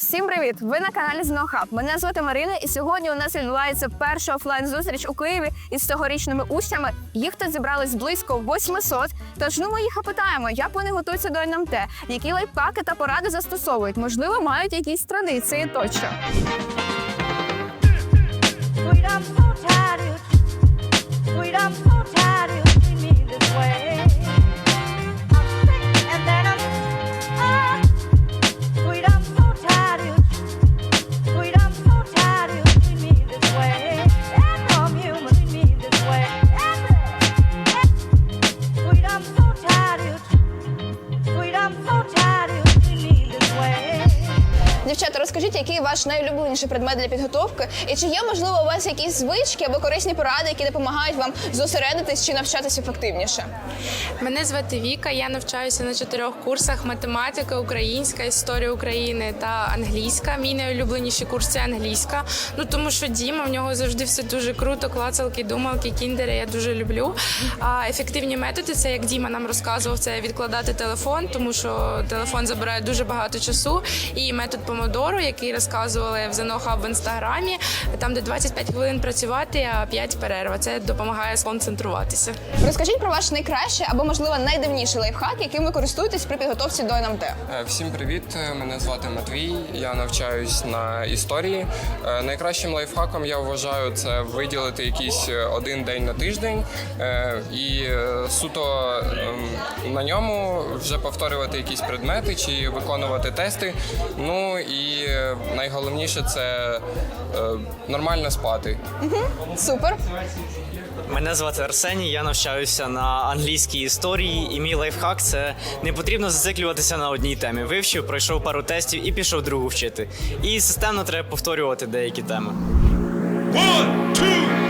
Всім привіт! Ви на каналі ЗНОХАП. Мене звати Марина, і сьогодні у нас відбувається перша офлайн зустріч у Києві із цьогорічними учнями. Їх тут зібрались близько 800. Тож ну ми їх опитаємо, як вони готуються до НМТ, які лайфхаки та поради застосовують. Можливо, мають якісь традиції тощо. Який ваш найулюбленіший предмет для підготовки, і чи є можливо у вас якісь звички або корисні поради, які допомагають вам зосередитись чи навчатися ефективніше? Мене звати Віка. Я навчаюся на чотирьох курсах: математика, українська, історія України та англійська. Мій найулюбленіший курс це англійська. Ну тому що Діма в нього завжди все дуже круто. Клацалки, думалки, кіндери. Я дуже люблю. А ефективні методи це як Діма нам розказував, це відкладати телефон, тому що телефон забирає дуже багато часу. І метод помодоро, який розказували в ЗНО Хаб в інстаграмі, там де 25 хвилин працювати, а 5 перерва. Це допомагає сконцентруватися. Розкажіть про ваш найкращий або, можливо, найдивніший лайфхак, яким ви користуєтесь при підготовці до НМТ. Е, Всім привіт! Мене звати Матвій. Я навчаюсь на історії. Е, Найкращим лайфхаком я вважаю це виділити якийсь е, один день на тиждень і суто ем, на ньому вже повторювати якісь предмети чи виконувати тести. Ну і найголовніше це е, нормально спати. Супер. Мене звати Арсеній, я навчаюся на англійській історії, і мій лайфхак це не потрібно зациклюватися на одній темі. Вивчив, пройшов пару тестів і пішов другу вчити. І системно треба повторювати деякі теми. One, two,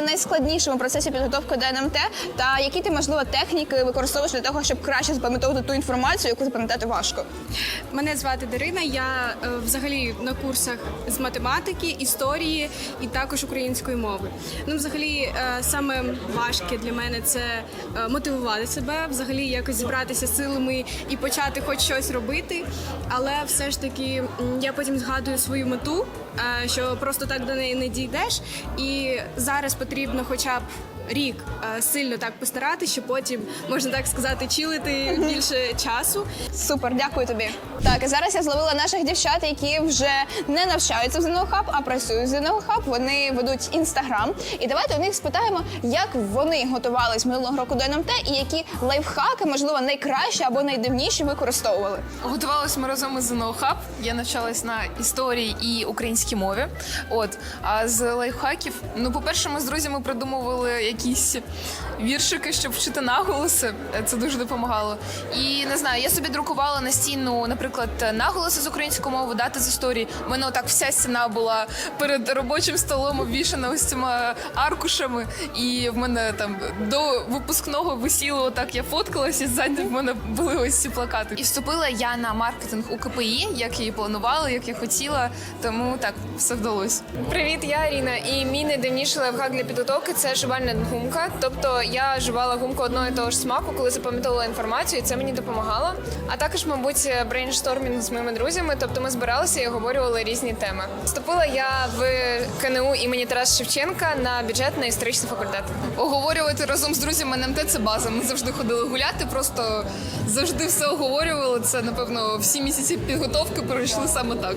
є найскладнішим у процесі підготовки до НМТ, та які ти, можливо, техніки використовуєш для того, щоб краще запам'ятовувати ту інформацію, яку запам'ятати важко. Мене звати Дарина. Я е, взагалі на курсах з математики, історії і також української мови. Ну, взагалі, е, саме важке для мене це е, мотивувати себе, взагалі якось зібратися силами і почати хоч щось робити. Але все ж таки я потім згадую свою мету, що просто так до неї не дійдеш. І зараз потрібно хоча б. Рік е, сильно так постаратися, щоб потім можна так сказати, чилити більше часу. Супер, дякую тобі. Так, і зараз я зловила наших дівчат, які вже не навчаються в ЗНО Хаб, а працюють в ЗНО Хаб. Вони ведуть інстаграм. І давайте у них спитаємо, як вони готувались минулого року до НМТ і які лайфхаки, можливо, найкращі або найдивніші використовували. Готувалися ми разом із ЗНО Хаб. Я навчалась на історії і українській мові. От а з лайфхаків, ну по-перше, ми з друзями придумували якісь віршики, щоб вчити наголоси. Це дуже допомагало. І не знаю, я собі друкувала на стіну, наприклад, наголоси з української мови, дати з історії. У мене отак вся стіна була перед робочим столом обвішана ось цими аркушами. І в мене там до випускного висіло отак. Я фоткалась, і ззаді в мене були ось ці плакати. І вступила я на маркетинг у КПІ, як я і планувала, як я хотіла. Тому так все вдалося. Привіт, я Аріна, і мій найдивніший лайфхак для підготовки це жувальна гумка. Тобто я жувала гумку одного і того ж смаку, коли запам'ятовувала інформацію, і це мені допомагало. А також, мабуть, брейнштормінг з моїми друзями. Тобто ми збиралися і обговорювали різні теми. Вступила я в КНУ імені Тараса Шевченка на бюджетний історичний факультет. Оговорювати разом з друзями НМТ це база. Ми завжди ходили гуляти, просто завжди все оговорювали. Це напевно всі місяці підготовки пройшли саме так.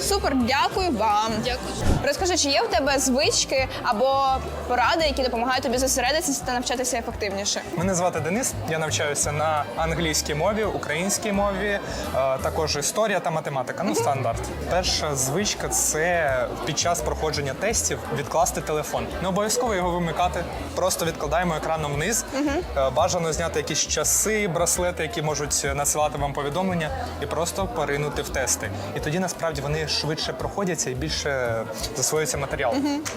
Супер, дякую вам. Дякую. Розкажи, чи є в тебе звички або поради, які допомагає тобі зосередитися та навчатися ефективніше? Мене звати Денис. Я навчаюся на англійській мові, українській мові, е, також історія та математика. Ну, стандарт. Перша звичка це під час проходження тестів відкласти телефон. Не обов'язково його вимикати. Просто відкладаємо екраном вниз. Е, Бажано зняти якісь часи, браслети, які можуть надсилати вам повідомлення, і просто поринути в тести. І тоді насправді вони швидше проходяться і більше засвоюється матеріал.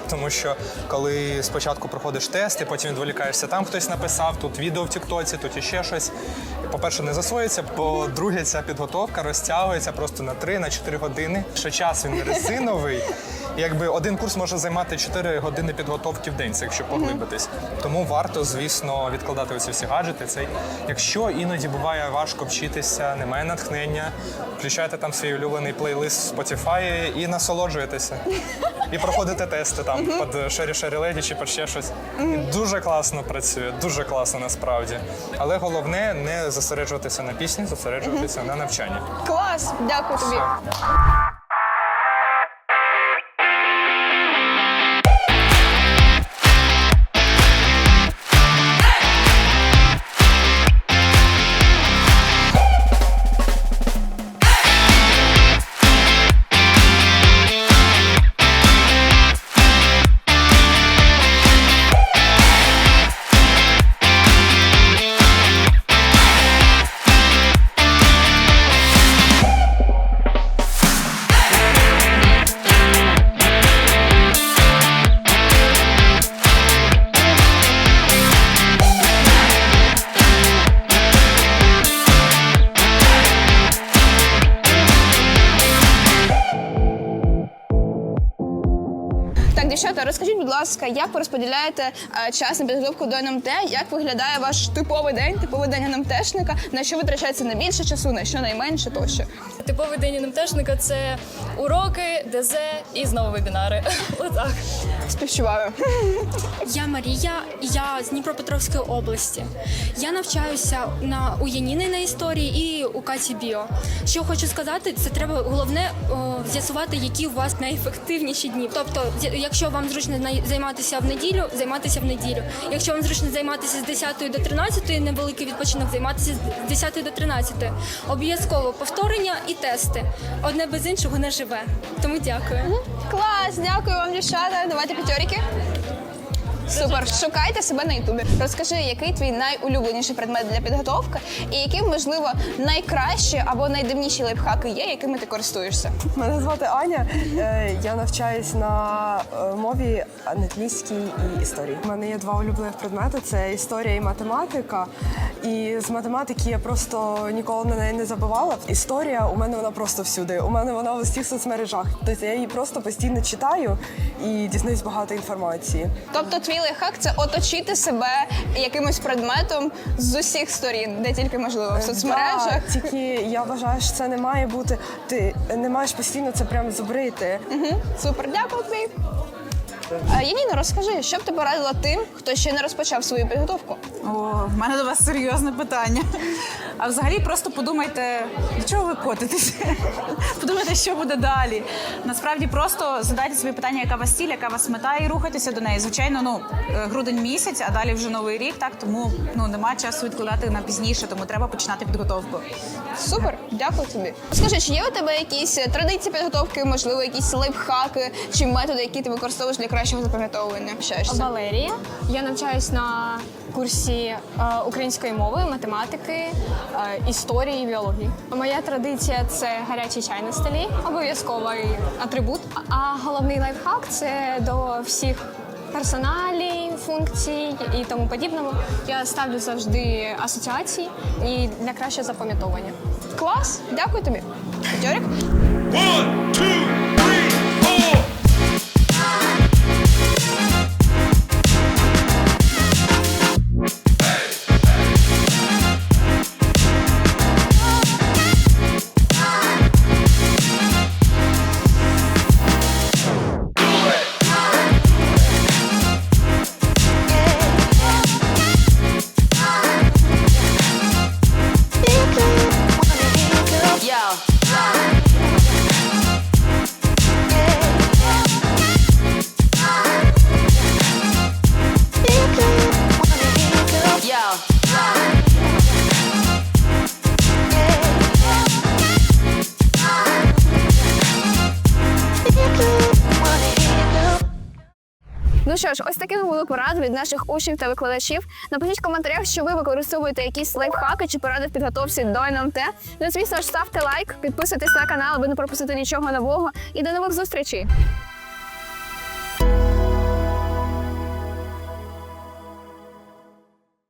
Тому що коли спочатку проходиш тести, потім відволікаєшся, там хтось написав, тут відео в Тіктоці, тут іще щось. По-перше, не засвоїться, по-друге, ця підготовка розтягується просто на 3-4 години. Ще час він резиновий. Якби один курс може займати 4 години підготовки в день, це якщо поглибитись. Тому варто, звісно, відкладати оці всі гаджети. Цей, якщо іноді буває важко вчитися, немає натхнення, включайте там свій улюблений плейлист в Spotify і насолоджуєтеся. І проходите тести там під Шері Шері Леді чи під ще щось. І дуже класно працює, дуже класно насправді. Але головне не зосереджуватися на пісні, зосереджуватися на навчанні. Клас! Дякую тобі. Будь ласка, як ви розподіляєте е, час на підготовку до НМТ? Як виглядає ваш типовий день, типовий день НМТшника? На що витрачається найбільше часу, на що найменше тощо? Типовий день НМТшника – це уроки, ДЗ і знову вебінари. Отак. Співчуваю. Я Марія, я з Дніпропетровської області. Я навчаюся на у Яніни на історії і у Каті Біо. Що хочу сказати, це треба головне о, з'ясувати, які у вас найефективніші дні. Тобто, якщо вам зручно най- займатися в неділю, займатися в неділю. Якщо вам зручно займатися з 10 до 13, невеликий відпочинок, займатися з 10 до 13. Обов'язково повторення і тести. Одне без іншого не живе. Тому дякую. Клас, дякую вам, дівчата. Давайте п'ятьорики. Супер, шукайте себе на Ютубі. Розкажи, який твій найулюбленіший предмет для підготовки, і які, можливо, найкращі або найдивніші лайфхаки є, якими ти користуєшся. Мене звати Аня. Е, Я навчаюсь на е, мові англійській і історії. У мене є два улюблених предмети: це історія і математика. І з математики я просто ніколи на неї не забувала. Історія у мене вона просто всюди. У мене вона в усіх соцмережах. Тобто я її просто постійно читаю і дізнаюсь багато інформації. Тобто, твій лайфхак це оточити себе якимось предметом з усіх сторін, де тільки можливо, в соцмережах. Так, тільки я вважаю, що це не має бути. Ти не маєш постійно це прямо зубрити. Угу. Супер, дякую тобі. А, Яніна, розкажи, що б ти порадила тим, хто ще не розпочав свою підготовку? О, в мене до вас серйозне питання. А взагалі просто подумайте, до чого ви котитесь? подумайте, що буде далі. Насправді просто задайте собі питання, яка вас ціль, яка вас мета, і рухайтеся до неї. Звичайно, ну е, грудень місяць, а далі вже новий рік, так тому ну нема часу відкладати на пізніше, тому треба починати підготовку. Супер, дякую тобі. Скажи, чи є у тебе якісь традиції підготовки, можливо, якісь лайфхаки чи методи, які ти використовуєш для кращого запам'ятовування? Валерія. Я навчаюсь на курсі е, української мови, математики, е, історії і біології. Моя традиція це гарячий чай на столі, обов'язковий атрибут. А головний лайфхак це до всіх персоналій, функцій і тому подібному. Я ставлю завжди асоціації і для кращого запам'ятовування. Клас, дякую тобі. One, two, Ну що ж, ось такими були поради від наших учнів та викладачів. Напишіть в коментарях, що ви використовуєте якісь лайфхаки чи поради в підготовці до НМТ. Ну, звісно ж, ставте лайк, підписуйтесь на канал, аби не пропустити нічого нового. І до нових зустрічей!